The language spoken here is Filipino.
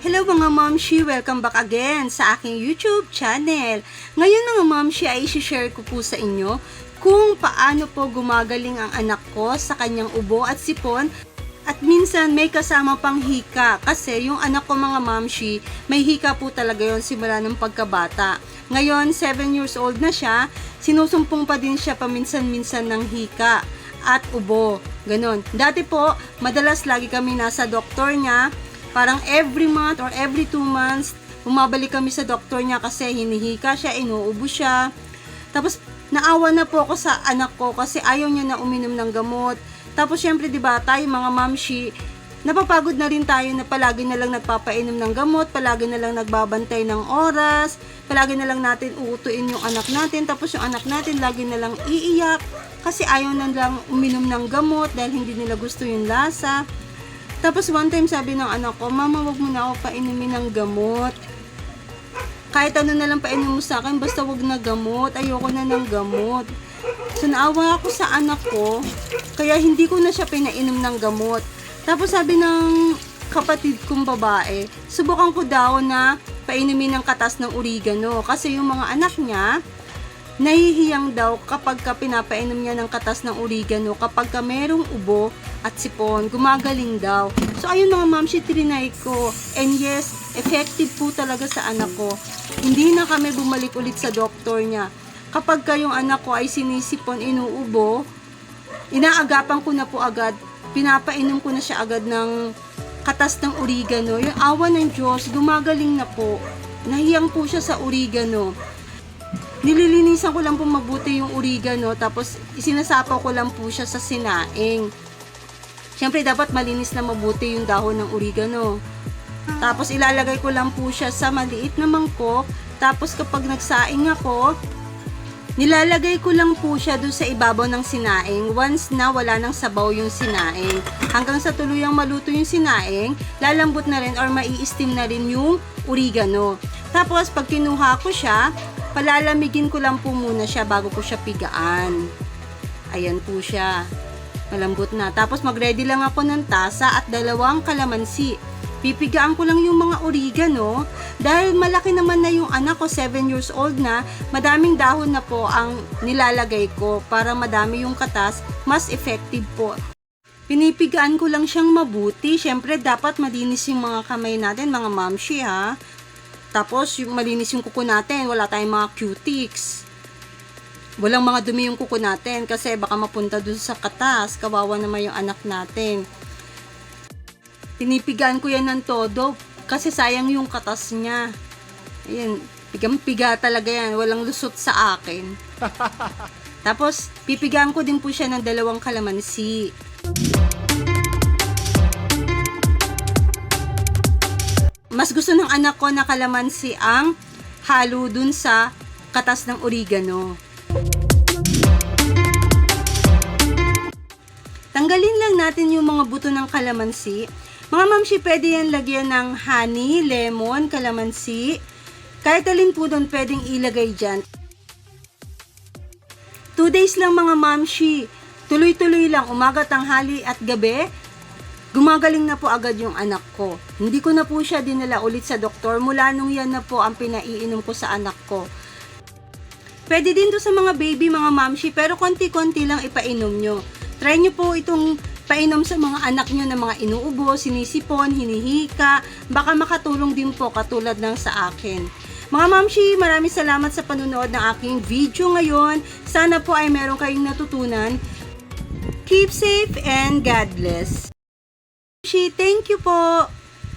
Hello mga mamshi! Welcome back again sa aking YouTube channel. Ngayon mga mamshi ay isi-share ko po sa inyo kung paano po gumagaling ang anak ko sa kanyang ubo at sipon at minsan may kasama pang hika kasi yung anak ko mga mamshi may hika po talaga yon simula ng pagkabata. Ngayon 7 years old na siya, sinusumpong pa din siya paminsan-minsan ng hika at ubo. Ganon. Dati po, madalas lagi kami nasa doktor niya parang every month or every two months, bumabalik kami sa doktor niya kasi hinihika siya, inuubo siya. Tapos, naawa na po ako sa anak ko kasi ayaw niya na uminom ng gamot. Tapos, syempre, di ba, tayo mga mamshi, napapagod na rin tayo na palagi na lang nagpapainom ng gamot, palagi na lang nagbabantay ng oras, palagi na lang natin uutuin yung anak natin, tapos yung anak natin lagi na lang iiyak kasi ayaw na lang uminom ng gamot dahil hindi nila gusto yung lasa. Tapos one time sabi ng anak ko, Mama, wag mo na ako painumin ng gamot. Kahit ano na lang painom mo sa akin, basta wag na gamot. Ayoko na ng gamot. So naawa ako sa anak ko, kaya hindi ko na siya pinainom ng gamot. Tapos sabi ng kapatid kong babae, subukan ko daw na painumin ng katas ng oregano. Kasi yung mga anak niya, nahihiyang daw kapag ka pinapainom niya ng katas ng oregano kapag ka merong ubo at sipon, gumagaling daw. So ayun mga ma'am, si trinay ko. And yes, effective po talaga sa anak ko. Hindi na kami bumalik ulit sa doktor niya. Kapag ka yung anak ko ay sinisipon, inuubo, inaagapan ko na po agad, pinapainom ko na siya agad ng katas ng oregano. Yung awa ng Diyos, gumagaling na po. Nahiyang po siya sa oregano nililinisan ko lang po mabuti yung oregano tapos isinasapaw ko lang po siya sa sinaing. Siyempre dapat malinis na mabuti yung dahon ng oregano. Tapos ilalagay ko lang po siya sa maliit na mangkok. Tapos kapag nagsaing ako, nilalagay ko lang po siya doon sa ibabaw ng sinaing once na wala nang sabaw yung sinaing. Hanggang sa tuluyang maluto yung sinaing, lalambot na rin or mai-steam na rin yung oregano. Tapos pag kinuha ko siya, palalamigin ko lang po muna siya bago ko siya pigaan. Ayan po siya. Malambot na. Tapos mag-ready lang ako ng tasa at dalawang kalamansi. Pipigaan ko lang yung mga oregano dahil malaki naman na yung anak ko, 7 years old na, madaming dahon na po ang nilalagay ko para madami yung katas, mas effective po. Pinipigaan ko lang siyang mabuti. Siyempre, dapat malinis yung mga kamay natin, mga mamshi ha. Tapos, yung malinis yung kuko natin, wala tayong mga cutics. Walang mga dumi yung kuko natin kasi baka mapunta dun sa katas. Kawawa naman yung anak natin. Pinipigaan ko yan ng todo kasi sayang yung katas niya. Ayan, pigang-piga talaga yan. Walang lusot sa akin. Tapos, pipigaan ko din po siya ng dalawang kalamansi. Mas gusto ng anak ko na kalamansi ang halo dun sa katas ng oregano. Tanggalin lang natin yung mga buto ng kalamansi. Mga mamshi, pwede yan lagyan ng honey, lemon, kalamansi. Kahit alin po doon pwedeng ilagay dyan. Two days lang mga mamshi. Tuloy-tuloy lang, umaga, tanghali at gabi. Gumagaling na po agad yung anak ko. Hindi ko na po siya dinala ulit sa doktor. Mula nung yan na po ang pinaiinom ko sa anak ko. Pwede din to sa mga baby, mga mamshi, pero konti-konti lang ipainom nyo. Try nyo po itong painom sa mga anak nyo na mga inuubo, sinisipon, hinihika. Baka makatulong din po katulad ng sa akin. Mga mamshi, maraming salamat sa panunood ng aking video ngayon. Sana po ay meron kayong natutunan. Keep safe and God bless. Mamshi, thank you po!